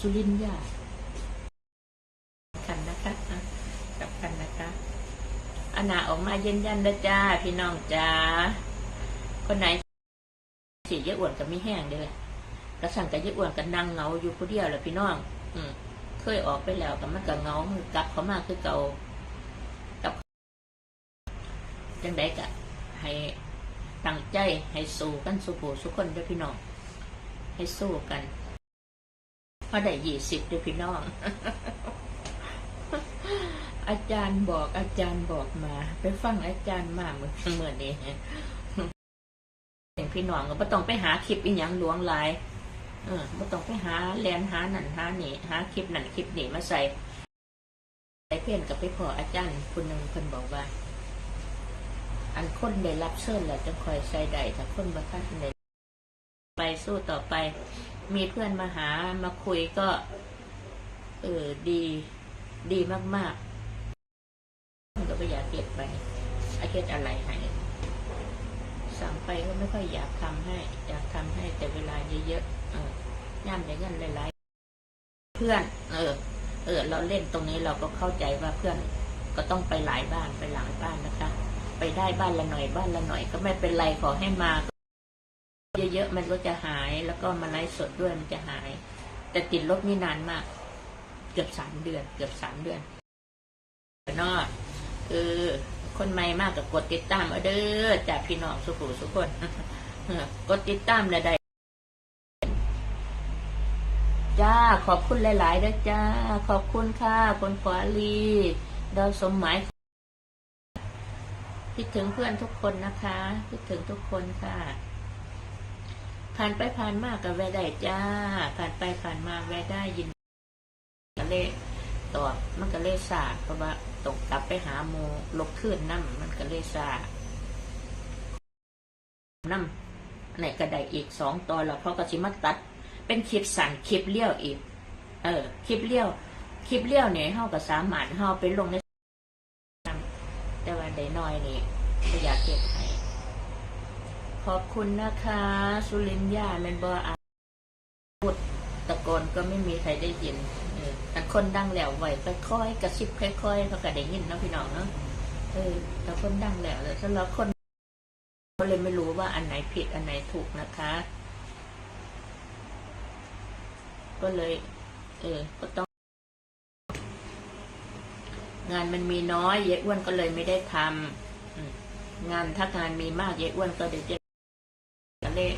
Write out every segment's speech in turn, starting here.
สุรินทร์ยากันนะคะกลับกันนะคะอันหนาออกมาเย็นยันนะจ้า พี่น้องจ้า คนไหนสีเยอะอ้วนกับไม่แห้งเด้อเลยกระสังกับเยอะอ้วนกับนางเงาอยู่ผู้เดียวแหละพี่น้อง อืมเคยออกไปแล้วแต่มันก็เงากลับเขามาคือเก่ากับจังไดกะให้ตั้งใจให้สู้กันสู้ผู้สุกคนเด้อพี่น้อง ให้สู้กัน พอได้ยี่สิบเด้อพี่น้อง อาจารย์บอกอาจารย์บอกมา ไปฟังอาจารย์มาเหมื่อเมื่อนี้อย่างพี่น้องก็ไม่ต้องไปหาคลิปอีหยังหลวงหลายเออไม่ต้องไปหาแลนหาหนันหานี่หาคลิปหนันคลิปนี่มาใส่ใส่เพื่อนกับไปพออาจารย์คนหนึ่งคนบอกว่า อันคนได้รับเชิญแล้วจะคอยใส่ได้ถ้าคนบัคับใน ไปสู้ต่อไป มีเพื่อนมาหามาคุยก็ เออดีดีมากๆมันก็ไม่อยากเก็บไปอาเก็บอะไรให้สั่งไปก็ไม่ค่อยอยากทำให้ อยากทำให้แต่เวลาเยอะๆเออย่ำเงินหลายๆเพื่อน เออ เออ เราเล่นตรงนี้เราก็เข้าใจว่าเพื่อนก็ต้องไปหลายบ้านไปหลายบ้านนะคะ ไปได้บ้านละหน่อยบ้านละหน่อยก็ไม่เป็นไรขอให้มา เยอะๆมันก็จะหาย แล้วก็มาไลฟ์สดด้วยมันจะหาย แต่ติดลบนี่นานมาก เกือบสามเดือน เกือบสามเดือนนอกเออคนใหม่มากกับกดติดตามเอาเด้อจากพี่น้องสุขุสุคนกดติดตามแล้วได้จ้าขอบคุณหลายๆด้วยจ้า ขอบคุณค่ะคนขวาลีดาวสมหมายคิดถึงเพื่อนทุกคนนะคะคิดถึงทุกคนค่ะ ผ่านไปผ่านมากับแวได้จ้า ผ่านไปผ่านมาแวได้ยินก็เลยตอบมันก็เลยสาเพราะว่าตกกลับไปหาโมลบขึ้นน้ำมันก็เลยสาน้ำอันไหนก็ไดอีกสองตอนแล้วเขาก็สิมาตัด เป็นคลิปสั่นคลิปเลี้ยวอีก เออ คลิปเลี้ยว คลิปเลี้ยวเนี่ยเขาก็สามารถเขาไปลงในแต่ว่าได้น้อยนี่ก็อยากเก็บ ขอบคุณนะคะ สุรินยาแมนบออาพูดตะโกนก็ไม่มีใครได้ยินแต่คนดังแล้วไหวค่อยๆกระซิบค่อยๆเขาก็ได้ยินนะพี่น้องเนาะเออแต่คนดังแล้วแต่สำหรับคนก็เลยไม่รู้ว่าอันไหนผิดอันไหนถูกนะคะ ก็เลย เออ ก็ต้อง งานมันมีน้อยเยอ้วนก็เลยไม่ได้ทำงานถ้างานมีมากเยอ้วนก็เดี๋ยวจะ เลย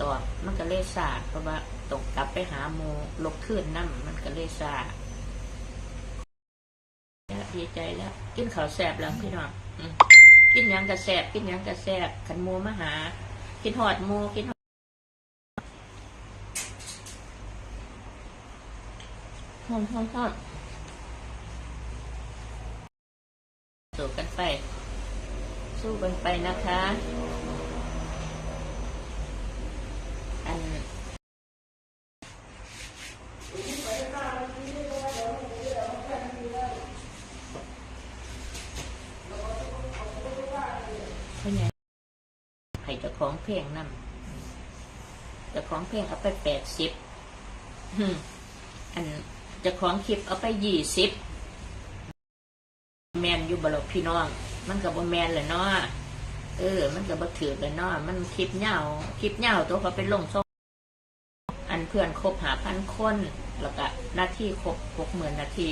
ตอบมันก็เลยสาเพราะว่าตกกลับไปหาโมลบขึ้นน้ำมันก็เลยสาแล้วดีใจแล้ว กินข้าวแสบแล้วพี่น้องกินยังกระแสบกินยังกระแสบขันโมมาหา กินหอดโมกินหอดหอมหอมหอมสู้กันไป สู้กันไปนะคะ อันเป็นไงให้ เพลงนำเจ้าของเพลงเอาไปแปดสิบอันเจ้าของคลิปเอาไปยี่สิบแมนอยู่บลอกพี่น้อง มันกับบแมนเลยเนาะเออ มันกับบถือเลยเนาะมันคลิปเหงาคลิปเหงาตัวเขาไปลงช่องอันเพื่อนครบหาพันคนแล้วก็หน้าที่ครบหกหมื่นนาที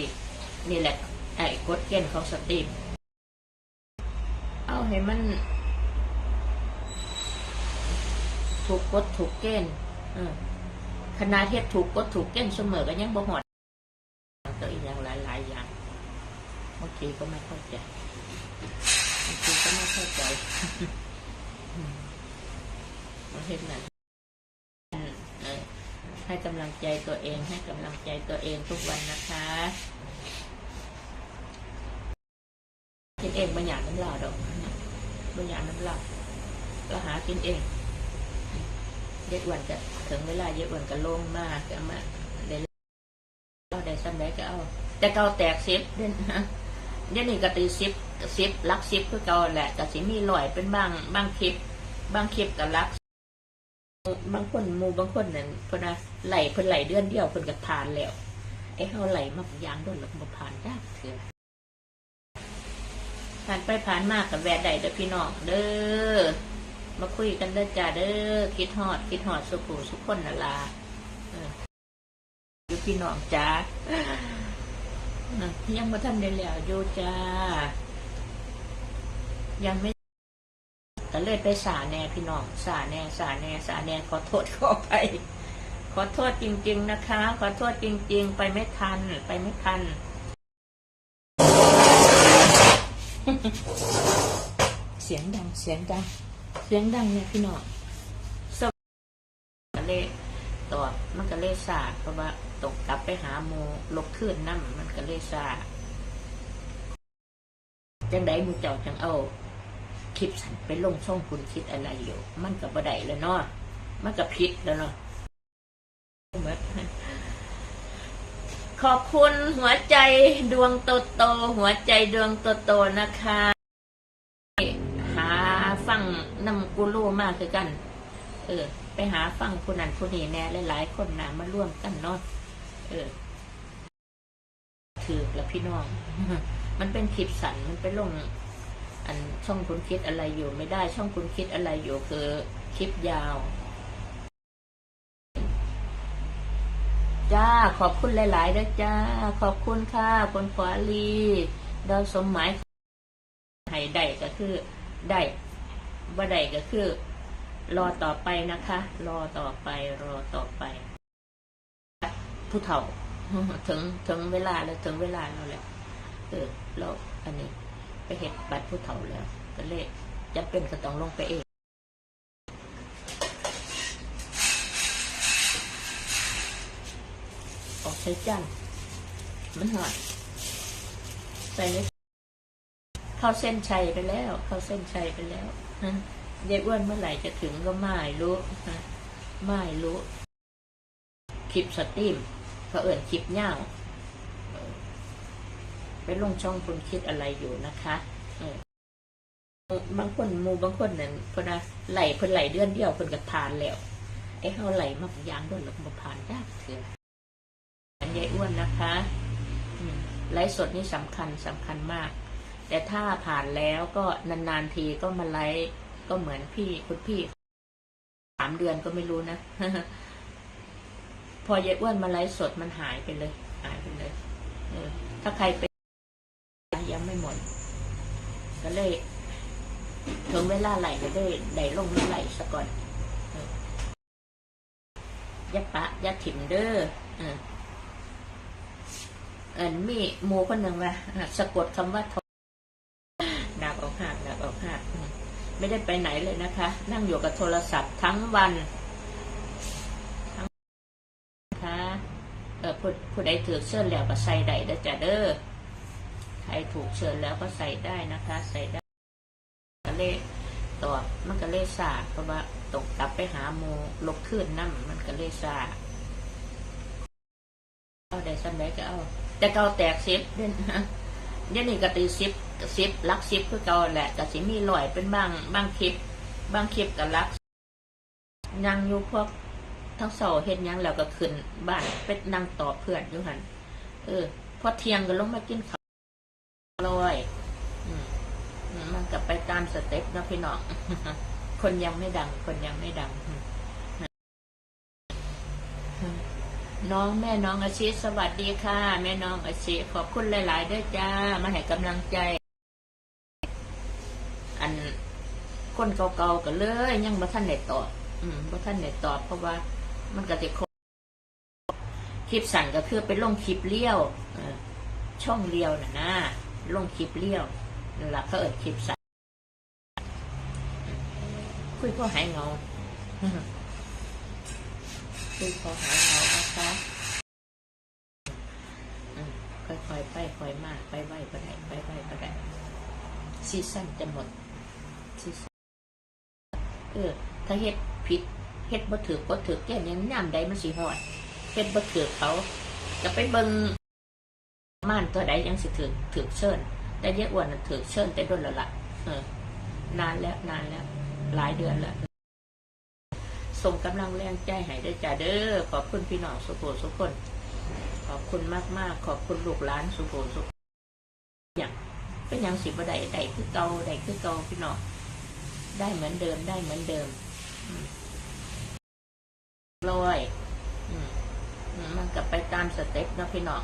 นี่แหละไอ้กดเกณฑ์ของสตรีม เอาให้มัน ถูกกดถูกเกณฑ์คณะเทศถูกกดถูกเกณฑ์เสมอก็ยังบ่หอดตัวอีกอย่างหลายๆอย่างบางทีก็ไม่เข้าใจบางทีก็ไม่เข้าใจประเทศนั้นให้กำลังใจตัวเอง ให้กำลังใจตัวเองทุกวันนะคะกินเองบางอย่างน้ำลาดอกบางอย่างน้ำลาเราหากินเอง เย็ดวันจะถึงเวลาเย็ดวันก็ลงมากก็มาได้เราได้ซ้ำได้ก็เอา แต่เก่าแตกซิปเด่นเดี๋ยวนี้ก็ตีซิปซิปลักซิปคือเก่าแหละแต่สิมีลอยเป็นบางบางคลิป บางคลิปกับลักบางคนมูบางคนนั่นเพิ่นน่ะไหลเพิ่นไหลเดือนเดียวเพิ่นก็ผ่านแล้วไอ้เฮาไหลมาบางอย่างโดนแล้วบ่ผ่านยากเถื่อผ่านไปผ่านมากกับแวะได้เด้อพี่น้องเด้อ คุยกันเด้อจ้าเด้อคิดฮอด คิดฮอดสุขุสุขคนนั่นล่ะอยู่พี่น้องจ้ายังบ่ทันได้แล้วอยู่จ้า ยังไม่ก็เลยไปสาแน่พี่น้องสาแน่สาแน่สาแน่ขอโทษขอไป ขอโทษจริง ๆ นะคะ ขอโทษจริง ๆ ไปไม่ทัน ไปไม่ทันเสียงดัง เสียงดัง เสียงดังเนี่ยพี่น้องสวก็เลยตอบมันก็เลยสาเพราะว่าตกกลับไปหาโมลบขึ้นน้ำมันก็เลยสาจังไดมูเจ้าจังเอาคลิปสันไปลงช่องคุณคิดอะไรอยู่ มันกับบ่ได้แล้วเนาะมันกับพิษแล้วเนาะขอบคุณหัวใจดวงโตโตหัวใจดวงโตโตนะคะ นำกูรู้มากคือกัน เออ ไปหาฟังผู้นั้นผู้นี้แน่หลาย ๆ คนนะมาร่วมกันเนาะเออถือแล้วพี่น้อง มันเป็นคลิปสันมันไปลง อันช่องคุณคิดอะไรอยู่ ไม่ได้ช่องคุณคิดอะไรอยู่คือคลิปยาวจ้าขอบคุณหลายๆด้วยจ้า ขอบคุณค่ะคนขวาลีดาวสมหมายให้ได้ก็คือได้ บ่ได้ก็คือ รอต่อไปนะคะ รอต่อไป รอต่อไป ผู้เฒ่า ถึงถึงเวลาแล้วถึงเวลาแล้วแหละเออเราอันนี้ ไปเห็ดบัตรผู้เฒ่าแล้ว ก็เลยจะเป็นก็ต้องลงไปเองออกใช้จานมันหอดใส่ในเข้าเส้นชัยไปแล้ว เข้าเส้นชัยไปแล้ว ยายอ้วนเมื่อไหร่จะถึงก็ไม่รู้ไม่รู้คลิปสตรีมเขาเอิ่นคลิปเง่าเออไปลงช่องคุณคิดอะไรอยู่นะคะบางคนมูบางคนนั่นเพนะไหลเพิ่นไหลเดือนเดียวเพิ่นก็ผ่านแล้วไอ้เฮาไหลมาบางยางโดนแล้วบ่ผ่านยากเถื่ออันยายอ้วนนะคะไลฟ์สดนี่สำคัญสำคัญมาก แต่ถ้าผ่านแล้วก็นานๆทีก็มาไลฟ์ก็เหมือนพี่คุณพี่สามเดือนก็ไม่รู้นะ พอยายอ้วนมาไลฟ์สดมันหายไปเลย หายไปเลยเออถ้าใครเป็นยังไม่หมด ก็เลยถึงเวลาไหลก็ได้ได้ลงไหลซะก่อนยาปะยาถิ่มเด้อเออเอันมีหมูคนหนึ่งว่าอะสะกดคำว่าทองดักออกหักดักออกหักอืม ไม่ได้ไปไหนเลยนะคะ นั่งอยู่กับโทรศัพท์ทั้งวันทั้งนะคะเออผู้ผู้ใดถือเชิญแล้วก็ใส่ได้เด้อจ้ะเด้อใครถูกเชิญแล้วก็ใส่ได้นะคะ ใส่ได้ก็เลยต่อมันก็เลยสาเพราะว่าตกกลับไปหาโมลบขึ้นน้ำมันก็เลยสาเอาได้สันไดก็เอาแต่เกาแตกซิปเด่นเดี๋ ยวนี้ก็ตีซิปซิปลักซิปคือเก่าแหละก็สิมีลอยเป็นบางบางคลิป บางคลิปกับลักยังอยู่พวกทั้งเสาเห็นยังแล้วก็ขึ้นบ้านเป็ดนั่งต่อเพื่อนอยู่หันเออ พอเที่ยงก็ลงมากินข้าวลอยมอืมมันก็ไปตามสเต็ปนะพี่น้องคนยังไม่ดัง คนยังไม่ดัง น้องแม่น้องอาชีสวัสดีค่ะ แม่น้องอาชีขอบคุณหลาย ๆ ด้วยจ้า มาให้กำลังใจ อันคนเก่าๆกันเลย ยังบ่ท่านได้ตอบอืมบ่ท่านได้ตอบเพราะว่า มันก็จะครบคลิปสั่นก็คือเป็นลงคลิปเลี้ยวอช่องเลี้ยวน่ะนะลงคลิปเลี้ยวนั่นล่ะเขาเอิดคลิปสั่นคุยพ่อหายเงาคุยพอหายเงา นะคะค่อยๆไปค่อยมากไปไหวไปได้ไปไหวไปได้ซีซั่นจะหมดซีซั่นเออถ้าเฮ็ดผิดเฮ็ดบ่ถือบ่ถือแก่ยังย่ำใดมันสิฮอดเฮ็ดบ่ถือเขาจะไปเบิ่งม่านตัวใดยังสิถือถือเชิญแต่เยอะอ้วนถือเชิญแต่โดนล้วล่ะเออนานแล้วนานแล้ว หลายเดือนแล้ว ส่งกำลังแรงใจให้เด้จ้าเด้อขอบคุณพี่น้องสุโขสุคนขอบคุณมากมากขอบคุณลูกหลานสุโขสุขอย่างเป็นอย่างสิบใดใดคือเก่าใดคือเก่าพี่น้องได้เหมือนเดิมได้เหมือนเดิมอืมร้อยมันกลับไปตามสเต็ปนะพี่น้อง